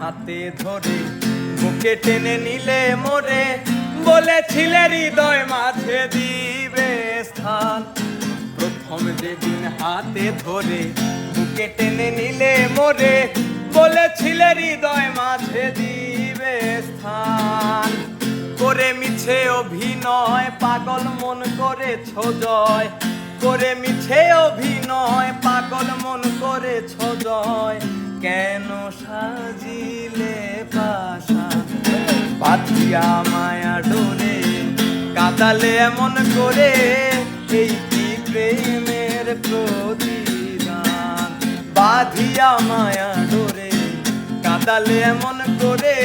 হাতে ধরে বুকে টেনে নিলে মোরে, বলেছিলে হৃদয় মাঝে দিবে স্থান। প্রথম যেদিন হাতে ধরে বুকে টেনে নিলে মোরে, বলেছিলে হৃদয় মাঝে দিবে স্থান। করে মিছে অভিনয়, পাগল মন করেছ জয়। করে মিছে অভিনয়, পাগল মন করেছ জয়। কেন সাজিলে পাশা পাতিয়া মায়া ডোরে কাতালে এমন করে এই কি প্রেমের প্রতিদান? বাধিয়া মায়া ডোরে কাতালে এমন করে